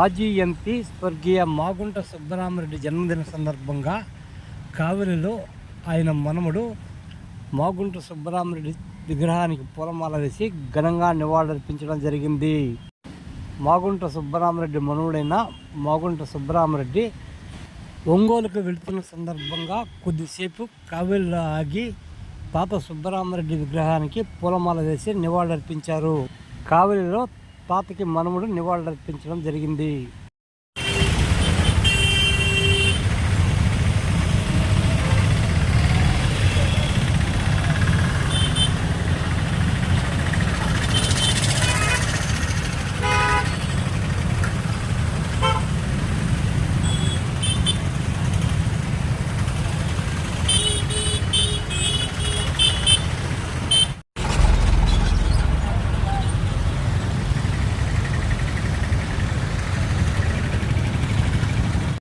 మాజీ ఎంపీ స్వర్గీయ మాగుంట సుబ్బరామరెడ్డి జన్మదిన సందర్భంగా కావలిలో ఆయన మనముడు మాగుంట సుబ్బరామరెడ్డి విగ్రహానికి పూలమాల వేసి ఘనంగా నివాళులర్పించడం జరిగింది. మాగుంట సుబ్బరామరెడ్డి మనవుడైన మాగుంట సుబ్బరామరెడ్డి ఒంగోలుకు వెళుతున్న సందర్భంగా కొద్దిసేపు కావేరిలో ఆగి తాత సుబ్బరామరెడ్డి విగ్రహానికి పూలమాల వేసి నివాళులర్పించారు. కావలిలో తాతకి మనముడు నివాళులర్పించడం జరిగింది.